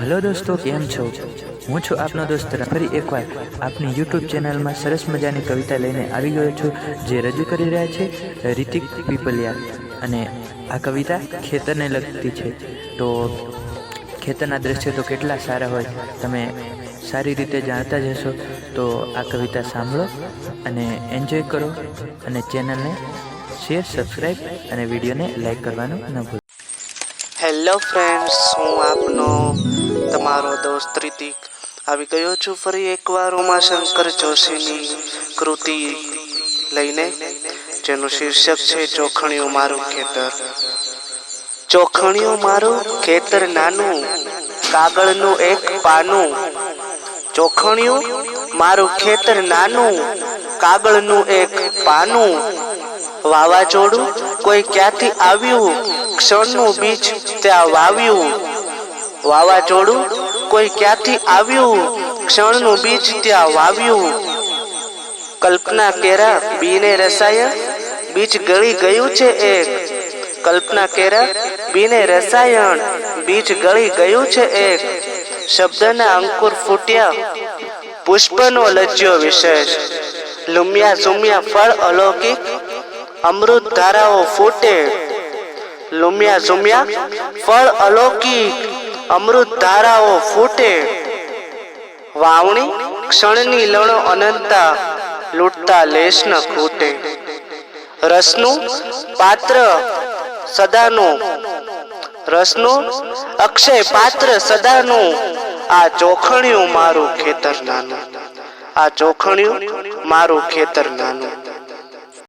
Hello દોસ્તો, કેમ છો? હું છું આપનો દોસ્ત ફરી એકવાર આપની યુટ્યુબ ચેનલમાં સરસ મજાની કવિતા લઈને આવી ગયો છું, જે રજૂ કરી રહ્યા છે રિતિક પીપલિયા. અને આ કવિતા ખેતરને લગતી છે. તો ખેતરના દ્રશ્યો તો કેટલા સારા હોય, તમે સારી રીતે જાણતા જ હશો. તો આ કવિતા સાંભળો અને એન્જોય કરો અને ચેનલને શેર સબસ્ક્રાઈબ અને વિડીયોને લાઈક કરવાનું ન ભૂલો. હેલો ફ્રેન્ડ્સ હું આપનો તમારો દોસ્ત રિતિક આવી ગયો છું ફરી એકવાર ઉમાશંકર જોશીની કૃતિ લઈને, જેનું શીર્ષક છે ચોખણિયું મારું ખેતર. ચોખણિયું મારું ખેતર નાનું, કાગળનું એક પાનું. ચોખણિયું મારું ખેતર નાનું, કાગળનું એક પાનું. વાવાઝોડું કોઈ ક્યાંથી આવ્યું? ક્ષણનું બીજ ત્યાં વાવ્યું. વાવાઝોડું કોઈ ક્યાંથી આવ્યું? ક્ષણનું બીજ ત્યાં વાવ્યું. કલ્પના કેરા બીને રસાયણ બીજ ગળી ગયું છે એક. કલ્પના કેરા બીને રસાયણ બીજ ગળી ગયું છે એક. શબ્દના અંકુર ફૂટ્યા. પુષ્પનો લજ્યો વિશેષ. લુમ્યા ઝુમ્યા ફળ અલૌકિક. અમૃત ધારાઓ ફૂટે. લુમ્યા ઝુમ્યા ફળ અલૌકિક. અમૃત ધારાઓ ફૂટે. વાવણી ક્ષણની લણો અનંતા લૂટતા લેશ ન ખૂટે. રસનું પાત્ર સદાનું. રસનું અક્ષય પાત્ર સદાનું. આ ચોખણિયું મારું ખેતર નાનું. આ ચોખણિયું મારું ખેતર નાનું.